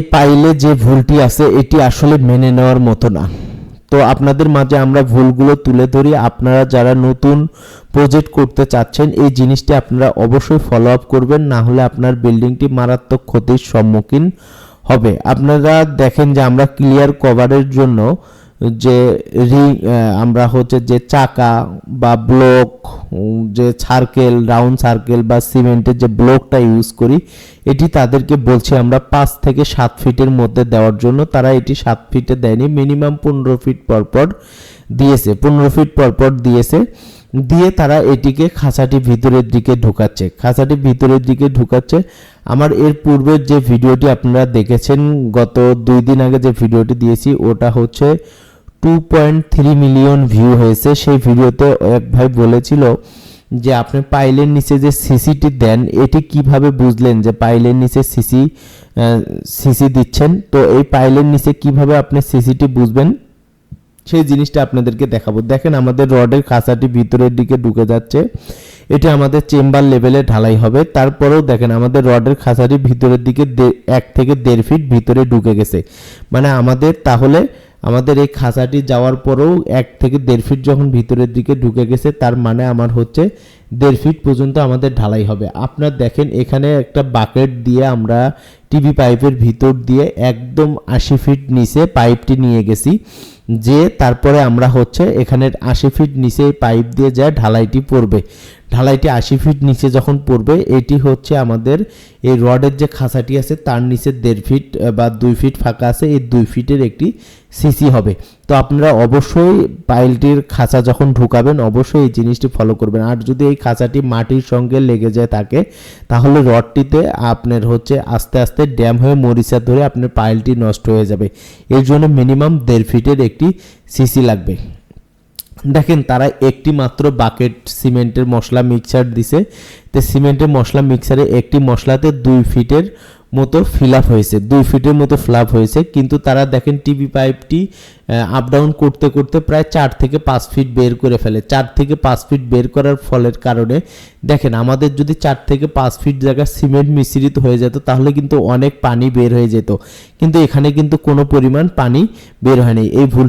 এই পাইলে যে ভুলটি আছে, এটি আসলে মেনে নেওয়ার মতো না। তো আপনাদের মাঝে আমরা ভুলগুলো তুলে ধরি। আপনারা যারা নতুন প্রজেক্ট করতে চাচ্ছেন, এই জিনিসটি আপনারা অবশ্যই ফলো আপ করবেন। না হলে আপনার বিল্ডিংটি মারাত্মক ক্ষতির সম্মুখীন হবে। আপনারা দেখেন যে আমরা ক্লিয়ার কভারের জন্য যে রিং আমরা হচ্ছে যে চাকা বা ব্লক যে সার্কেল রাউন্ড সার্কেল বা সিমেন্টের যে ব্লকটা ইউজ করি, এটি তাদেরকে বলছি আমরা পাঁচ থেকে সাত ফিটের মধ্যে দেওয়ার জন্য। তারা এটি সাত ফিটে দেয়নি মিনিমাম পনেরো ফিট পর পর দিয়েছে, পনেরো ফিট পর পর দিয়েছে। দিয়ে তারা এটিকে খাঁচাটি ভিতরের দিকে ঢুকাচ্ছে। খাঁচাটি ভিতরের দিকে ঢুকাচ্ছে। আমার এর পূর্বের যে ভিডিওটি আপনারা দেখেছেন, গত দুই দিন আগে যে ভিডিওটি দিয়েছি, ওটা হচ্ছে two point three million view হয়েছে। সেই ভিডিওতে এক ভাই বলেছিল যে, আপনি পাইলের নিচে যে সিসিটি দেন, এটি কীভাবে বুঝলেন যে পাইলের নিচে সিসি সিসি দিচ্ছেন? তো এই পাইলের নিচে কীভাবে আপনি সিসিটি বুঝবেন? সেই জিনিসটা আপনাদেরকে দেখাবো। দেখেন, আমাদের রডের খাঁচাটি ভিতরের দিকে ঢুকে যাচ্ছে। এটা আমাদের চেম্বার লেভেলে ঢালাই হবে। তারপরেও দেখেন, আমাদের রডের খাঁচাটি ভিতরের দিকে এক থেকে দেড় ফিট ভিতরে ঢুকে গেছে। মানে আমাদের তাহলে আমাদের এই খাঁচাটি যাওয়ার পরেও এক থেকে দেড় ফিট যখন ভিতরের দিকে ঢুকে গেছে, তার মানে আমার হচ্ছে দেড় ফিট পর্যন্ত আমাদের ঢালাই হবে। আপনার দেখেন, এখানে একটা বাকেট দিয়ে আমরা টিভি পাইপের ভিতর দিয়ে একদম আশি ফিট নিচে পাইপটি নিয়ে গেছি। যে তারপরে আমরা হচ্ছে এখানে আশি ফিট নিচে পাইপ দিয়ে যা ঢালাইটি পড়বে। ঢালাইটি আশি ফিট নিচে যখন পড়বে, এটি হচ্ছে আমাদের এই রডের যে খাঁচাটি আছে, তার নিচে দেড় ফিট বা দুই ফিট ফাঁকা আছে, এই দুই ফিটের একটি সিসি হবে। তো আপনারা অবশ্যই পাইলটির খাঁচা যখন ঢুকাবেন, অবশ্যই এই জিনিসটি ফলো করবেন। আর যদি এই খাঁচাটি মাটির সঙ্গে লেগে যায় থাকে, তাহলে রডটিতে আপনার হচ্ছে আস্তে আস্তে ড্যাম হয়ে মরিচা ধরে আপনার পাইলটি নষ্ট হয়ে যাবে। এর জন্য মিনিমাম দেড় ফিটের একটি সিসি লাগবে। দেখেন তারা একটি মাত্র বাকেট সিমেন্টের মশলা মিক্সার দিছে। তো সিমেন্টের মশলা মিক্সারে একটি মশলাতে দুই ফিটের মতো ফিল আপ হয়েছে। দুই ফিটের মতো ফ্লাপ হয়েছে। কিন্তু তারা দেখেন টিভি পাইপটি আপ ডাউন করতে করতে প্রায় চার থেকে পাঁচ ফিট বের করে ফেলে। চার থেকে পাঁচ ফিট বের করার ফলের কারণে দেখেন আমাদের যদি চার থেকে পাঁচ ফিট জায়গা সিমেন্ট মিশ্রিত হয়ে যেত, তাহলে কিন্তু অনেক পানি বের হয়ে যেত। কিন্তু এখানে কিন্তু কোনো পরিমাণ পানি বের হয়নি এই ভুল